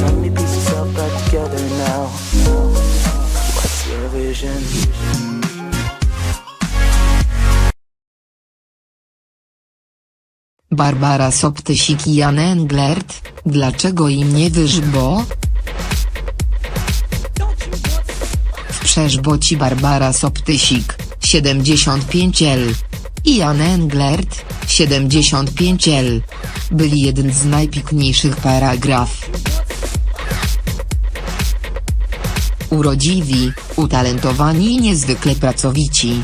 Together now. Barbara Soptysik i Jan Englert, dlaczego im nie wyż bo? W Przeżboci Barbara Soptysik, 75L. I Jan Englert, 75L. Byli jeden z najpiękniejszych paragraf. Urodziwi, utalentowani i niezwykle pracowici.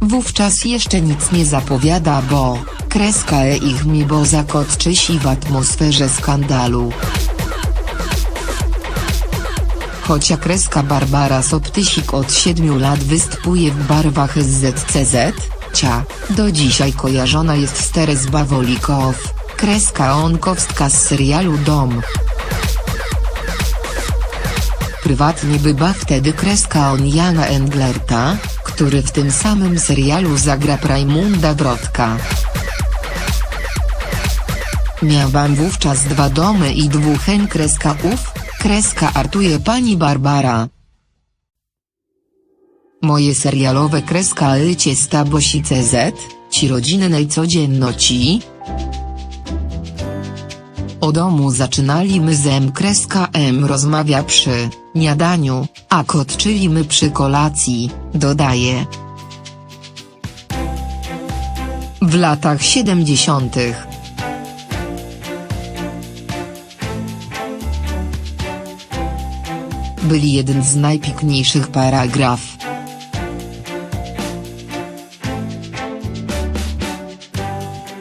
Wówczas jeszcze nic nie zapowiada, bo kreska e ich mi bo zakotczysi w atmosferze skandalu. Chocia kreska Barbara Soptysik od 7 lat występuje w barwach ZCZ, cia, do dzisiaj kojarzona jest z Teres Bawolikow, kreska onkowska z serialu Dom. Prywatnie bywa wtedy kreska on Jana Englerta, który w tym samym serialu zagra Rajmunda Brodka. Miałam wówczas dwa domy i dwóch hen kreska ów, kreska artuje pani Barbara. Moje serialowe kreska lycie stabosi CZ, ci rodzinnej codzienności. O domu zaczynali my z M kreska M rozmawia przy niadaniu, a kot czyli my przy kolacji, dodaje. W latach 70. Byli jeden z najpiękniejszych paragraf.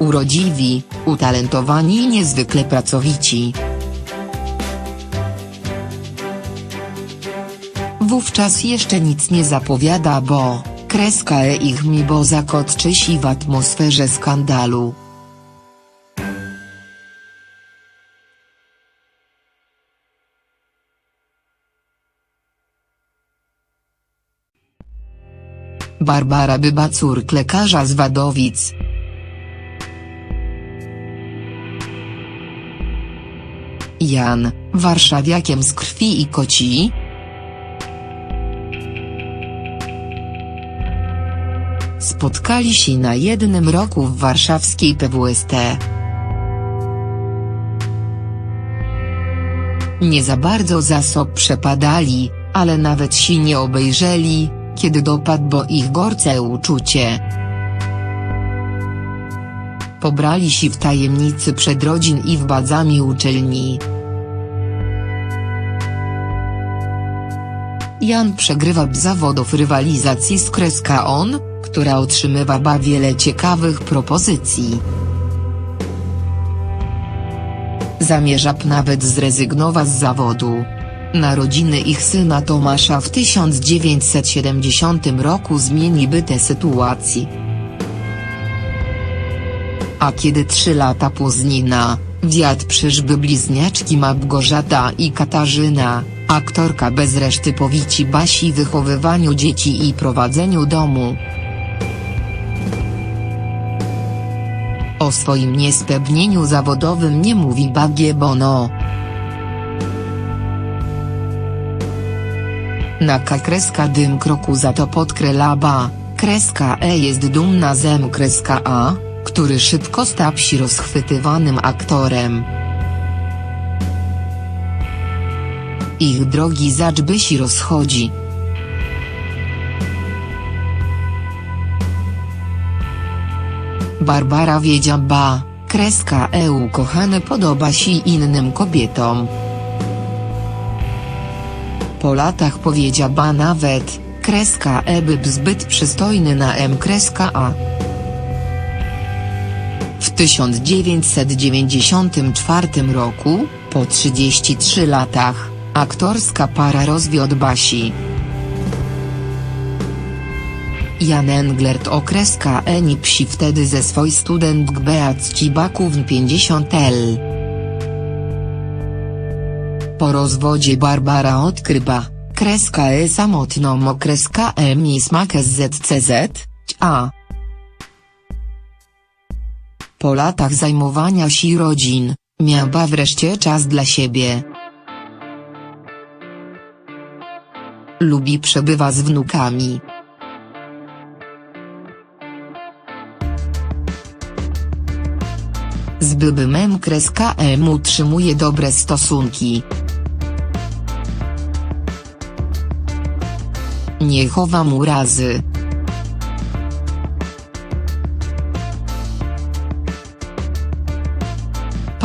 Urodziwi, utalentowani i niezwykle pracowici. Wówczas jeszcze nic nie zapowiada, bo kreska e ich mi bo zakotczysi w atmosferze skandalu. Barbara byba córk lekarza z Wadowic. Jan, warszawiakiem z krwi i koci? Spotkali się na jednym roku w warszawskiej PWST. Nie za bardzo zasob przepadali, ale nawet się nie obejrzeli, kiedy dopadło ich gorce uczucie. Pobrali się w tajemnicy przed rodzin i w badzami uczelni. Jan przegrywa zawodów rywalizacji z kreska on, która otrzymywa ba wiele ciekawych propozycji. Zamierza nawet zrezygnować z zawodu. Narodziny ich syna Tomasza w 1970 roku zmieniły tę sytuację. A kiedy trzy lata później na wiat przyszły bliźniaczki Małgorzata i Katarzyna, aktorka bez reszty powici Basi wychowywaniu dzieci i prowadzeniu domu. O swoim niespełnieniu zawodowym nie mówi Bagie Bono. Na K kreska dym kroku za to podkrelaba, kreska E jest dumna zem kreska A, który szybko stał się rozchwytywanym aktorem. Ich drogi zaczby się rozchodzi. Barbara wiedzia ba, kreska E ukochany podoba się innym kobietom. Po latach powiedzia ba nawet, kreska E by zbyt przystojny na M kreska A. W 1994 roku, po 33 latach, aktorska para rozwiódł Basi. Jan Englert okreska Eni psi wtedy ze swój student Beat Cibaków 50L. Po rozwodzie Barbara odkrywa, kreska E samotną okreska E mi smak ZCZ, a. Po latach zajmowania się rodzin, miała wreszcie czas dla siebie. Lubi przebywa z wnukami. Z bybymem kreska M utrzymuje dobre stosunki. Nie chowa mu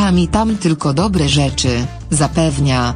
Pamiętam tylko dobre rzeczy, zapewnia.